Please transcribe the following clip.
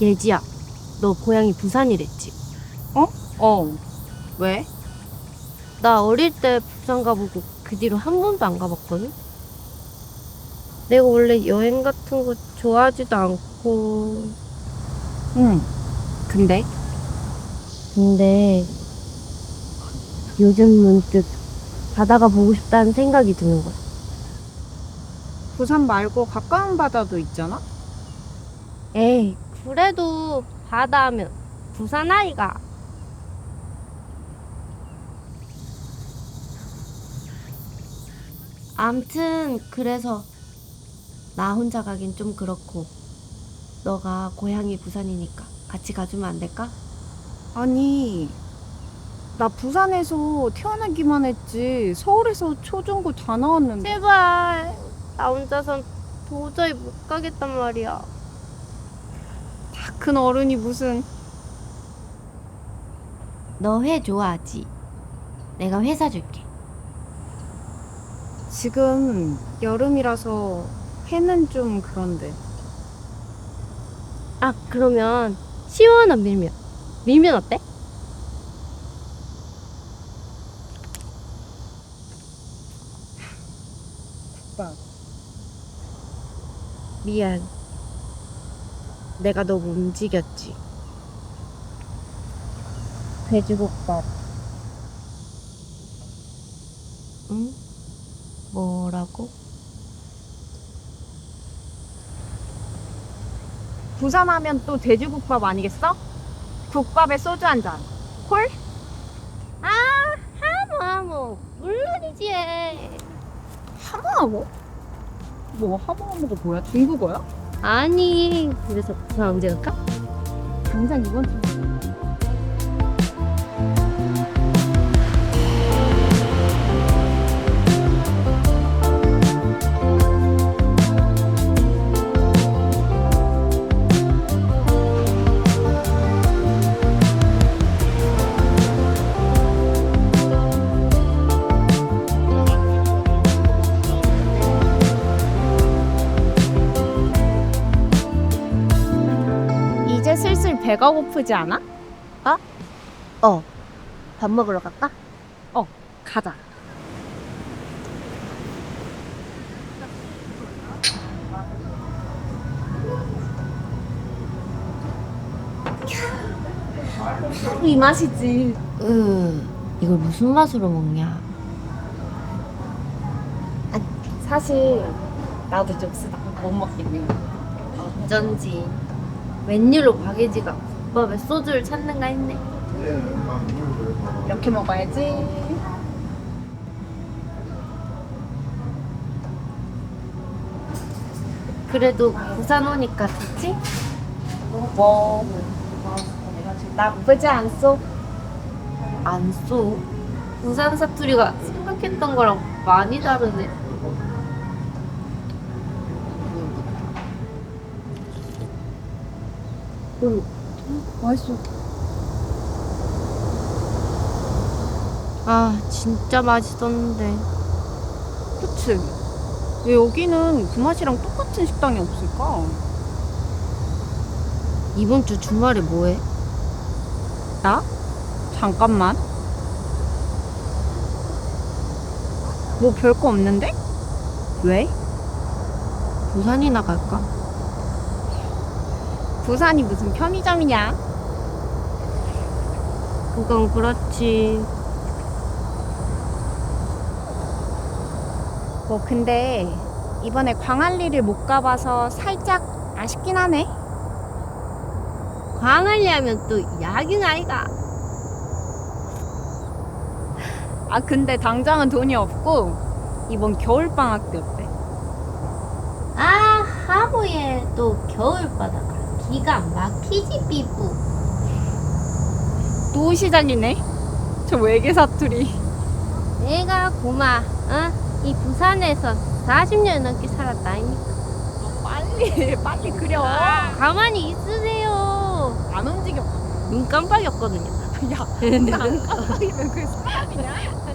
예지야, 너 고향이 부산이랬지? 어. 왜? 나 어릴 때 부산 가보고 그 뒤로 한 번도 안 가봤거든? 내가 원래 여행 같은 거 좋아하지도 않고. 응. 근데? 근데 요즘 문득 바다가 보고 싶다는 생각이 드는 거야. 부산 말고 가까운 바다도 있잖아? 에이, 그래도 바다 하면 부산 아이가. 암튼 그래서 나 혼자 가긴 좀 그렇고 너가 고향이 부산이니까 같이 가주면 안 될까? 아니, 나 부산에서 태어나기만 했지. 서울에서 초중고 다 나왔는데. 제발 나 혼자선 도저히 못 가겠단 말이야. 다큰 어른이 무슨. 너 회 좋아하지? 내가 회 사줄게. 지금 여름이라서 해는 좀 그런데. 아 그러면 시원한 밀면 밀면 어때? 국밥. 미안 내가 너무 움직였지 돼지국밥. 응? 뭐라고? 부산 하면 또 돼지국밥 아니겠어? 국밥에 소주 한 잔. 콜? 아 하모 하모 물론이지 하모하모? 뭐 하모하모가 뭐야? 중국어야? 아니 그래서 부산 언제 갈까? 당장 이번 주. 배가 고프지 않아? 어 밥 먹으러 갈까? 가자. 이 맛이지. 으 이걸 무슨 맛으로 먹냐 사실 나도 좀 쓰다 못 먹겠네. 어쩐지 웬일로 박예지가 국밥에 소주를 찾는가 했네 이렇게 먹어야지. 그래도 부산 오니까 좋지? 뭐 나쁘지 않소. 안 쏘. 부산 사투리가 생각했던 거랑 많이 다르네. 맛있어. 아, 진짜 맛있었는데. 그치? 왜 여기는 그 맛이랑 똑같은 식당이 없을까? 이번 주 주말에 뭐해? 나? 잠깐만. 뭐 별거 없는데? 왜? 부산이나 갈까? 부산이 무슨 편의점이냐? 그건 그렇지. 뭐 근데 이번에 광안리를 못 가봐서 살짝 아쉽긴 하네. 광안리 하면 또 야경 아이가. 아 근데 당장은 돈이 없고 이번 겨울 방학 때 어때? 아, 하모에 또 겨울바다가 기가 막히지, 삐부. 또 시작이네. 저 외계 사투리. 내가 고마, 어? 이 부산에서 40년 넘게 살았다, 아닙니까? 빨리 빨리 그려. 가만히 있으세요. 안 움직여. 눈 깜빡였거든요. 야, 눈안 깜빡이면 그 사람이냐?